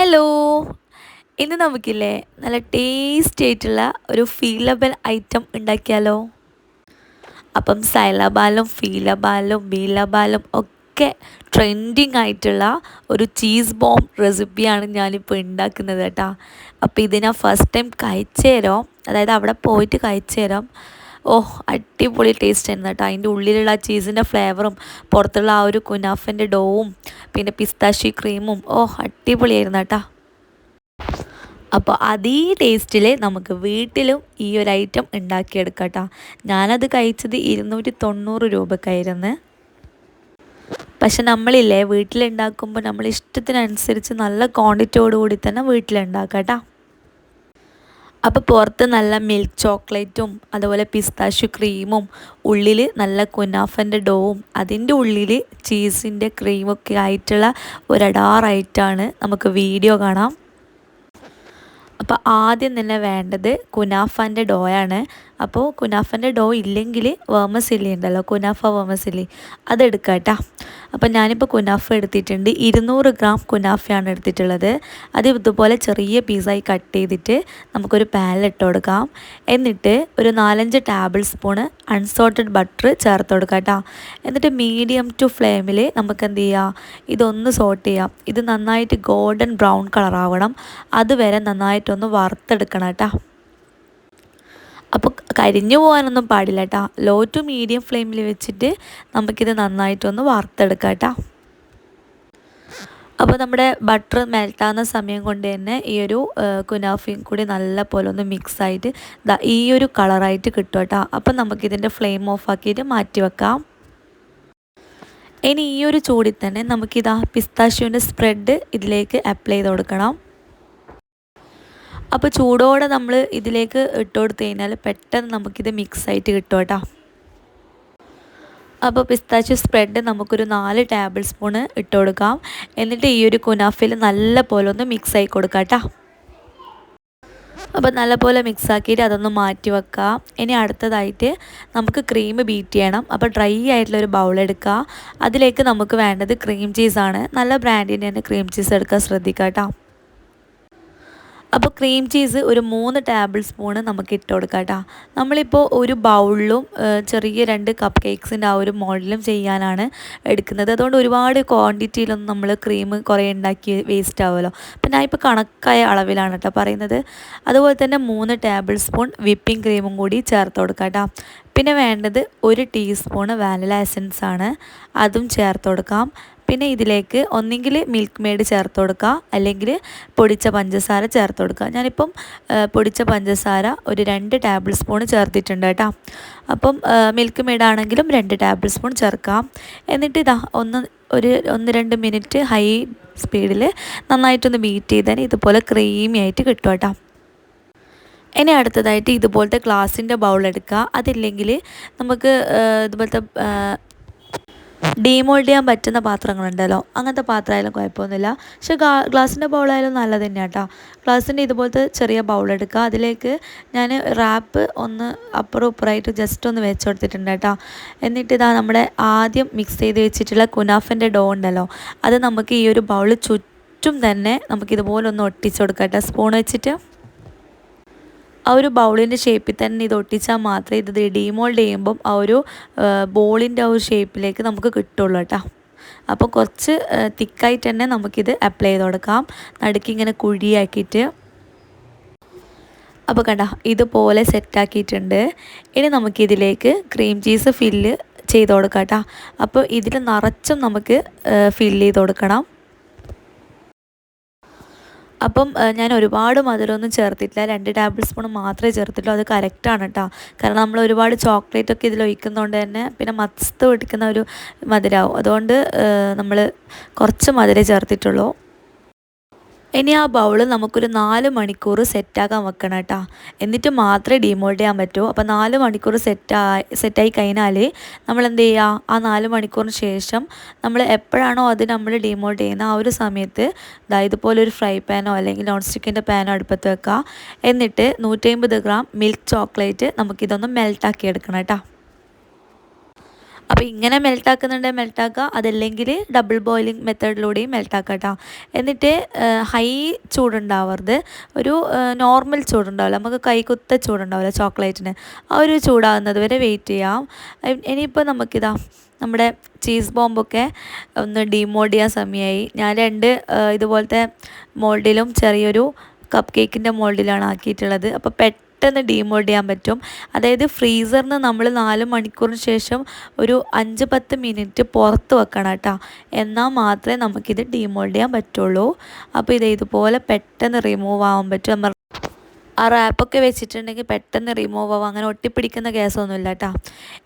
Hello ഇന്ന് നമുക്കില്ലേ നല്ല tasty ആയിട്ടുള്ള ഒരു ഫീലബൽ ഐറ്റം ഉണ്ടാക്കിയാലോ? അപ്പം സൈലബാലും ഫീലബാലും ബീലബാലും ഒക്കെ ട്രെൻഡിങ് ആയിട്ടുള്ള ഒരു ചീസ് ബോം റെസിപ്പിയാണ് ഞാനിപ്പോൾ ഉണ്ടാക്കുന്നത് കേട്ടോ. അപ്പോൾ ഇത് ഞാൻ ഫസ്റ്റ് ടൈം കഴിച്ചു തരാം അതായത് അവിടെ പോയിട്ട് കഴിച്ചു തരാം ഓ അടിപൊളി ടേസ്റ്റ് ആയിരുന്നു കേട്ടോ. അതിന്റെ ഉള്ളിലുള്ള ആ ചീസിന്റെ ഫ്ലേവറും പുറത്തുള്ള ആ ഒരു കുനാഫിന്റെ ഡോവും പിന്നെ പിസ്താഷി ക്രീമും ഓ അടിപൊളിയായിരുന്നു കേട്ടോ. അപ്പോൾ അതേ ടേസ്റ്റിൽ നമുക്ക് വീട്ടിലും ഈ ഒരു ഐറ്റം ഉണ്ടാക്കിയെടുക്കാം കേട്ടോ. ഞാനത് കഴിച്ചത് ഇരുന്നൂറ്റി തൊണ്ണൂറ് രൂപക്കായിരുന്നു. പക്ഷെ നമ്മളില്ലേ വീട്ടിലുണ്ടാക്കുമ്പോൾ നമ്മൾ ഇഷ്ടത്തിനനുസരിച്ച് നല്ല ക്വാണ്ടിറ്റിയോടുകൂടി തന്നെ വീട്ടിലുണ്ടാക്കാം കേട്ടോ. അപ്പോൾ പുറത്ത് നല്ല മിൽക്ക് ചോക്ലേറ്റും അതുപോലെ പിസ്താഷ്യു ക്രീമും ഉള്ളിൽ നല്ല കുനാഫന്റെ ഡോവും അതിന്റെ ഉള്ളിൽ ചീസിന്റെ ക്രീമൊക്കെ ആയിട്ടുള്ള ഒരടാറായിട്ടാണ് നമുക്ക് വീഡിയോ കാണാം. അപ്പോൾ ആദ്യം തന്നെ വേണ്ടത് കുനാഫാന്റെ ഡോയാണ് അപ്പോൾ കുനാഫന്റെ ഡോ ഇല്ലെങ്കിൽ വേമസില്ലി ഉണ്ടല്ലോ കുനാഫ വേമസില്ലി അതെടുക്കാം കേട്ടോ അപ്പോൾ ഞാനിപ്പോൾ കുനാഫ എടുത്തിട്ടുണ്ട്. ഇരുന്നൂറ് ഗ്രാം കുനാഫയാണ് എടുത്തിട്ടുള്ളത്. അത് ഇതുപോലെ ചെറിയ പീസായി കട്ട് ചെയ്തിട്ട് നമുക്കൊരു പാനിലിട്ട് കൊടുക്കാം. എന്നിട്ട് ഒരു നാലഞ്ച് ടേബിൾ സ്പൂണ് അൺസോൾട്ടഡ് ബട്ടർ ചേർത്ത് കൊടുക്കാം കേട്ടോ. എന്നിട്ട് മീഡിയം ടു ഫ്ലെയിമിൽ നമുക്ക് എന്ത് ചെയ്യാം? ഇതൊന്ന് സോട്ട് ചെയ്യാം. ഇത് നന്നായിട്ട് ഗോൾഡൻ ബ്രൗൺ കളറാവണം അതുവരെ നന്നായിട്ടൊന്ന് വറുത്തെടുക്കണം കേട്ടോ. അപ്പോൾ കരിഞ്ഞു പോകാനൊന്നും പാടില്ല കേട്ടോ ലോ ടു മീഡിയം ഫ്ലെയിമിൽ വെച്ചിട്ട് നമുക്കിത് നന്നായിട്ടൊന്ന് വറുത്തെടുക്കാം കേട്ടോ അപ്പോൾ നമ്മുടെ ബട്ടർ മെൽട്ടാകുന്ന സമയം കൊണ്ട് തന്നെ ഈ ഒരു കുനാഫിയും കൂടി നല്ല പോലെ ഒന്ന് മിക്സ് ആയിട്ട് ഈ ഒരു കളറായിട്ട് കിട്ടും കേട്ടോ അപ്പം നമുക്കിതിന്റെ ഫ്ലെയിം ഓഫ് ആക്കിയിട്ട് മാറ്റി വെക്കാം. ഇനി ഈ ഒരു ചൂടിൽ തന്നെ നമുക്കിതാ പിസ്താഷ്യൂവിന്റെ സ്പ്രെഡ് ഇതിലേക്ക് അപ്ലൈ ചെയ്ത് കൊടുക്കണം. അപ്പോൾ ചൂടോടെ നമ്മൾ ഇതിലേക്ക് ഇട്ട് കൊടുത്തു കഴിഞ്ഞാൽ പെട്ടെന്ന് നമുക്കിത് മിക്സ് ആയിട്ട് കിട്ടും കേട്ടോ. അപ്പോൾ പിസ്താച്ചു സ്പ്രെഡ് നമുക്കൊരു നാല് ടേബിൾ സ്പൂണ് ഇട്ട് കൊടുക്കാം എന്നിട്ട് ഈ ഒരു കുനാഫിൽ നല്ല പോലെ ഒന്ന് മിക്സ് ആയി കൊടുക്കാം കേട്ടോ. അപ്പോൾ നല്ലപോലെ മിക്സ് ആക്കിയിട്ട് അതൊന്ന് മാറ്റി വെക്കാം. ഇനി അടുത്തതായിട്ട് നമുക്ക് ക്രീം ബീറ്റ് ചെയ്യണം. അപ്പോൾ ഡ്രൈ ആയിട്ടുള്ള ഒരു ബൗൾ അതിലേക്ക് നമുക്ക് വേണ്ടത് ക്രീം ചീസാണ്. നല്ല ബ്രാൻഡിന്റെ തന്നെ ക്രീം ചീസ് എടുക്കാൻ ശ്രദ്ധിക്കാം കേട്ടോ. അപ്പോൾ ക്രീം ചീസ് ഒരു മൂന്ന് ടേബിൾ സ്പൂണ് നമുക്ക് ഇട്ട് കൊടുക്കാം കേട്ടോ നമ്മളിപ്പോൾ ഒരു ബൗളിലും ചെറിയ രണ്ട് കപ്പ് കേക്ക്സിന്റെ ആ ഒരു മോഡലും ചെയ്യാനാണ് എടുക്കുന്നത്. അതുകൊണ്ട് ഒരുപാട് ക്വാണ്ടിറ്റിയിലൊന്നും നമ്മൾ ക്രീം കുറേ ഉണ്ടാക്കി വേസ്റ്റ് ആവുമല്ലോ. അപ്പം ഞാൻ ഇപ്പോൾ കണക്കായ അളവിലാണ് കേട്ടോ പറയുന്നത്. അതുപോലെ തന്നെ മൂന്ന് ടേബിൾ സ്പൂൺ വിപ്പിംഗ് ക്രീമും കൂടി ചേർത്ത് കൊടുക്കാം കേട്ടോ പിന്നെ വേണ്ടത് ഒരു ടീസ്പൂണ് വാനില എസൻസ് ആണ്. അതും ചേർത്ത് കൊടുക്കാം. പിന്നെ ഇതിലേക്ക് ഒന്നെങ്കിൽ മിൽക്ക് മെയ്ഡ് ചേർത്ത് കൊടുക്കുക അല്ലെങ്കിൽ പൊടിച്ച പഞ്ചസാര ചേർത്ത് കൊടുക്കുക. ഞാനിപ്പം പൊടിച്ച പഞ്ചസാര ഒരു രണ്ട് ടേബിൾ സ്പൂൺ ചേർത്തിട്ടുണ്ട് കേട്ടോ. അപ്പം മിൽക്ക് മെയ്ഡ് ആണെങ്കിലും രണ്ട് ടേബിൾ സ്പൂൺ ചേർക്കാം. എന്നിട്ട് ഇതാ ഒന്ന് ഒരു ഒന്ന് രണ്ട് മിനിറ്റ് ഹൈ സ്പീഡിൽ നന്നായിട്ടൊന്ന് ബീറ്റ് ചെയ്താൽ ഇതുപോലെ ക്രീമി ആയിട്ട് കിട്ടും കേട്ടോ. ഇനി അടുത്തതായിട്ട് ഇതുപോലത്തെ ഗ്ലാസിന്റെ ബൗൾ എടുക്കുക. അതില്ലെങ്കിൽ നമുക്ക് ഇതുപോലത്തെ ഡീമോൾഡ് ചെയ്യാൻ പറ്റുന്ന പാത്രങ്ങളുണ്ടല്ലോ. അങ്ങനത്തെ പാത്രമായാലും കുഴപ്പമൊന്നുമില്ല. പക്ഷേ ഗ്ലാസിന്റെ ബൗളായാലും നല്ലത് തന്നെയാണ് കേട്ടോ ഗ്ലാസിന്റെ ഇതുപോലത്തെ ചെറിയ ബൗൾ എടുക്കുക. അതിലേക്ക് ഞാൻ റാപ്പ് ഒന്ന് അപ്പുറം ഇപ്പുറമായിട്ട് ജസ്റ്റ് ഒന്ന് വെച്ച് കൊടുത്തിട്ടുണ്ട് കേട്ടോ എന്നിട്ട് ഇതാ നമ്മുടെ ആദ്യം മിക്സ് ചെയ്ത് വെച്ചിട്ടുള്ള കുനാഫിന്റെ ഡോ ഉണ്ടല്ലോ. അത് നമുക്ക് ഈ ഒരു ബൗൾ ചുറ്റും തന്നെ നമുക്കിതുപോലെ ഒന്ന് ഒട്ടിച്ച് കൊടുക്കാം കേട്ടോ സ്പൂൺ വെച്ചിട്ട് ആ ഒരു ബൗളിന്റെ ഷേപ്പിൽ തന്നെ ഇത് ഒട്ടിച്ചാൽ മാത്രമേ ഇത് ഡീമോൾഡ് ചെയ്യുമ്പം ആ ഒരു ബോളിന്റെ ആ ഒരു ഷേപ്പിലേക്ക് നമുക്ക് കിട്ടുള്ളൂ കേട്ടോ. അപ്പോൾ കുറച്ച് തിക്കായിട്ട് തന്നെ നമുക്കിത് അപ്ലൈ ചെയ്ത് കൊടുക്കാം. നടുക്കിങ്ങനെ കുഴിയാക്കിയിട്ട്. അപ്പോൾ കണ്ട ഇതുപോലെ സെറ്റാക്കിയിട്ടുണ്ട് ഇനി നമുക്കിതിലേക്ക് ക്രീം ചീസ് ഫില്ല് ചെയ്ത് കൊടുക്കാം കേട്ടോ. അപ്പോൾ ഇതിൽ നിറച്ചും നമുക്ക് ഫില്ല് ചെയ്ത് കൊടുക്കണം. അപ്പം ഞാൻ ഒരുപാട് മധുരമൊന്നും ചേർത്തിട്ടില്ല. രണ്ട് ടേബിൾ സ്പൂൺ മാത്രമേ ചേർത്തിട്ടുള്ളൂ. അത് കറക്റ്റാണ് കേട്ടോ കാരണം നമ്മൾ ഒരുപാട് ചോക്ലേറ്റ് ഒക്കെ ഇതിൽ ഒഴിക്കുന്നതുകൊണ്ട് തന്നെ പിന്നെ മസ്ത് പിടിക്കുന്ന ഒരു മധുരമാവും അതുകൊണ്ട് നമ്മൾ കുറച്ച് മധുരമേ ചേർത്തിട്ടുള്ളൂ. ഇനി ആ ബൗൾ നമുക്കൊരു നാല് മണിക്കൂർ സെറ്റാക്കാൻ വെക്കണം കേട്ടോ. എന്നിട്ട് മാത്രമേ ഡീമോൾഡ് ചെയ്യാൻ പറ്റൂ. അപ്പോൾ നാല് മണിക്കൂർ സെറ്റായി സെറ്റായി കഴിഞ്ഞാൽ നമ്മൾ എന്ത് ചെയ്യുക ആ നാല് മണിക്കൂറിന് ശേഷം നമ്മൾ എപ്പോഴാണോ അത് നമ്മൾ ഡീമോൾഡ് ചെയ്യുന്ന ആ ഒരു സമയത്ത് ഇതാ ഇതുപോലെ ഒരു ഫ്രൈ പാനോ അല്ലെങ്കിൽ നോൺ സ്റ്റിക്കിന്റെ പാനോ അടുപ്പത്ത് വെക്കുക എന്നിട്ട് നൂറ്റമ്പത് ഗ്രാം മിൽക്ക് ചോക്ലേറ്റ് നമുക്കിതൊന്ന് മെൽട്ടാക്കി എടുക്കണം കേട്ടോ. അപ്പോൾ ഇങ്ങനെ മെൽട്ടാക്കുന്നുണ്ടെങ്കിൽ മെൽട്ടാക്കുക അതല്ലെങ്കിൽ ഡബിൾ ബോയിലിംഗ് മെത്തേഡിലൂടെയും മെൽട്ടാക്കാം കേട്ടോ എന്നിട്ട് ഹൈ ചൂടുണ്ടാവരുത്. ഒരു നോർമൽ ചൂടുണ്ടാവില്ല. നമുക്ക് കൈകുത്ത ചൂടുണ്ടാവില്ല ചോക്ലേറ്റിന്. ആ ഒരു ചൂടാകുന്നത് വരെ വെയിറ്റ് ചെയ്യാം. ഇനിയിപ്പോൾ നമുക്കിതാ നമ്മുടെ ചീസ് ബോംബൊക്കെ ഒന്ന് ഡീമോൾഡ് ചെയ്യാൻ സമയമായി ഞാൻ രണ്ട് ഇതുപോലത്തെ മോൾഡിലും ചെറിയൊരു കപ്പ് കേക്കിന്റെ മോൾഡിലാണ് ആക്കിയിട്ടുള്ളത്. അപ്പോൾ പെട്ടെന്ന് ഡീമോൾഡ് ചെയ്യാൻ പറ്റും. അതായത് ഫ്രീസറിൽ നിന്ന് നമ്മൾ നാല് മണിക്കൂറിന് ശേഷം ഒരു അഞ്ച് പത്ത് മിനിറ്റ് പുറത്ത് വെക്കണം കേട്ടോ. എന്നാൽ മാത്രമേ നമുക്കിത് ഡീമോൾഡ് ചെയ്യാൻ പറ്റുള്ളൂ. അപ്പോൾ ഇത് ഇതുപോലെ പെട്ടെന്ന് റിമൂവ് ആവാൻ പറ്റും. നമ്മൾ ആ റാപ്പൊക്കെ വെച്ചിട്ടുണ്ടെങ്കിൽ പെട്ടെന്ന് റിമൂവ് ആവും. അങ്ങനെ ഒട്ടിപ്പിടിക്കുന്ന കേസൊന്നുമില്ല കേട്ടോ.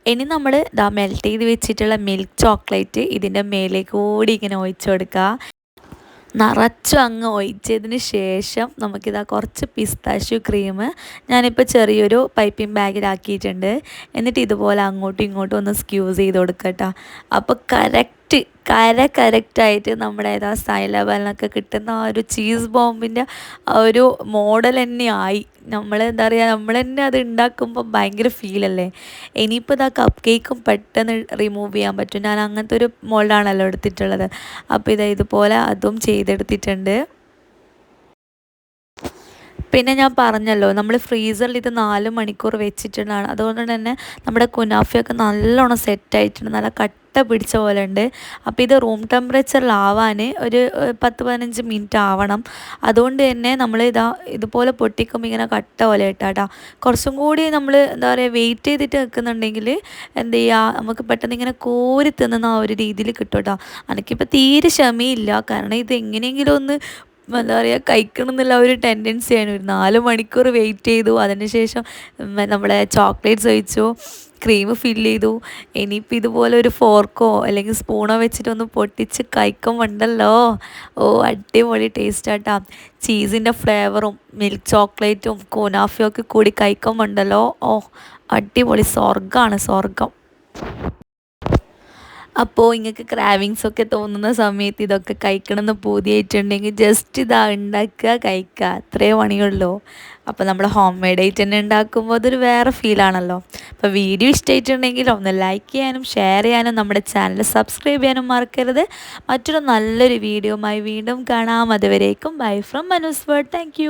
ഇനി നമ്മൾ ഇതാ മെൽറ്റ് ചെയ്ത് വെച്ചിട്ടുള്ള മിൽക്ക് ചോക്ലേറ്റ് ഇതിന്റെ മേലേക്ക് കൂടി ഇങ്ങനെ ഒഴിച്ചു കൊടുക്കുക. നിറച്ചും അങ്ങ് ഒഴിച്ചതിന് ശേഷം നമുക്കിതാ കുറച്ച് പിസ്താഷ്യൂ ക്രീം ഞാനിപ്പോൾ ചെറിയൊരു പൈപ്പിംഗ് ബാഗിലാക്കിയിട്ടുണ്ട്. എന്നിട്ട് ഇതുപോലെ അങ്ങോട്ടും ഇങ്ങോട്ടും ഒന്ന് സ്ക്യൂസ് ചെയ്ത് കൊടുക്കുക കേട്ടോ. അപ്പോൾ കറക്റ്റ് കര കറക്റ്റായിട്ട് നമ്മുടെ ഏതാ സൈലബലിനൊക്കെ കിട്ടുന്ന ആ ഒരു ചീസ് ബോംബിന്റെ ആ ഒരു മോഡൽ തന്നെ ആയി നമ്മൾ എന്താ പറയുക നമ്മൾ തന്നെ അത് ഉണ്ടാക്കുമ്പോൾ ഭയങ്കര ഫീലല്ലേ ഇനിയിപ്പോൾ ഇതാ കപ്പ് കേക്കും പെട്ടെന്ന് റിമൂവ് ചെയ്യാൻ പറ്റും. ഞാൻ അങ്ങനത്തെ ഒരു മോൾഡാണല്ലോ എടുത്തിട്ടുള്ളത്. അപ്പോൾ ഇതാ ഇതുപോലെ അതും ചെയ്തെടുത്തിട്ടുണ്ട്. പിന്നെ ഞാൻ പറഞ്ഞല്ലോ നമ്മൾ ഫ്രീസറിൽ ഇത് നാല് മണിക്കൂർ വെച്ചിട്ടുള്ളതാണ്. അതുകൊണ്ട് തന്നെ നമ്മുടെ കുനാഫിയൊക്കെ നല്ലോണം സെറ്റായിട്ടുണ്ട് നല്ല കട്ട പിടിച്ച പോലെ ഉണ്ട് അപ്പോൾ ഇത് റൂം ടെമ്പറേച്ചറിലാവാൻ ഒരു പത്ത് പതിനഞ്ച് മിനിറ്റ് ആവണം. അതുകൊണ്ട് തന്നെ നമ്മൾ ഇതാ ഇതുപോലെ പൊട്ടിക്കുമ്പോൾ ഇങ്ങനെ കട്ട പോലെ ഇട്ടാട്ടാ കുറച്ചും കൂടി നമ്മൾ എന്താ പറയുക വെയിറ്റ് ചെയ്തിട്ട് നിൽക്കുന്നുണ്ടെങ്കിൽ എന്ത് ചെയ്യുക നമുക്ക് പെട്ടെന്ന് ഇങ്ങനെ കോരി തിന്നുന്ന ആ ഒരു രീതിയിൽ കിട്ടും കേട്ടോ എനിക്കിപ്പോൾ തീരെ ക്ഷമയില്ല. കാരണം ഇത് എങ്ങനെയെങ്കിലും ഒന്ന് എന്താ പറയുക കഴിക്കണം എന്നുള്ള ഒരു ടെൻഡൻസിയാണ് ഒരു നാല് മണിക്കൂർ വെയിറ്റ് ചെയ്തു. അതിനുശേഷം നമ്മളെ ചോക്ലേറ്റ്സ് ഒഴിച്ചു. ക്രീം ഫില്ല് ചെയ്തു. ഇനിയിപ്പോൾ ഇതുപോലെ ഒരു ഫോർക്കോ അല്ലെങ്കിൽ സ്പൂണോ വെച്ചിട്ടൊന്ന് പൊട്ടിച്ച് കഴിക്കുമ്പോണ്ടല്ലോ ഓ അടിപൊളി ടേസ്റ്റ് ആട്ടാ ചീസിന്റെ ഫ്ലേവറും മിൽക്ക് ചോക്ലേറ്റും കൂനാഫിയൊക്കെ കൂടി കഴിക്കുമ്പോണ്ടല്ലോ ഓ അടിപൊളി സ്വർഗമാണ് സ്വർഗം അപ്പോൾ നിങ്ങൾക്ക് ക്രാവിങ്സ് ഒക്കെ തോന്നുന്ന സമയത്ത് ഇതൊക്കെ കഴിക്കണമെന്ന് പൂതിയായിട്ടുണ്ടെങ്കിൽ ജസ്റ്റ് ഇതാ ഉണ്ടാക്കുക കഴിക്കുക. അത്രേ പണിയുള്ളൂ. അപ്പോൾ നമ്മൾ ഹോം മെയ്ഡ് ആയിട്ട് തന്നെ ഉണ്ടാക്കുമ്പോൾ അതൊരു വേറെ ഫീലാണല്ലോ അപ്പോൾ വീഡിയോ ഇഷ്ടമായിട്ടുണ്ടെങ്കിൽ ഒന്ന് ലൈക്ക് ചെയ്യാനും ഷെയർ ചെയ്യാനും നമ്മുടെ ചാനൽ സബ്സ്ക്രൈബ് ചെയ്യാനും മറക്കരുത്. മറ്റൊരു നല്ലൊരു വീഡിയോമായി വീണ്ടും കാണാം. അതുവരേക്കും bye from Manus world thank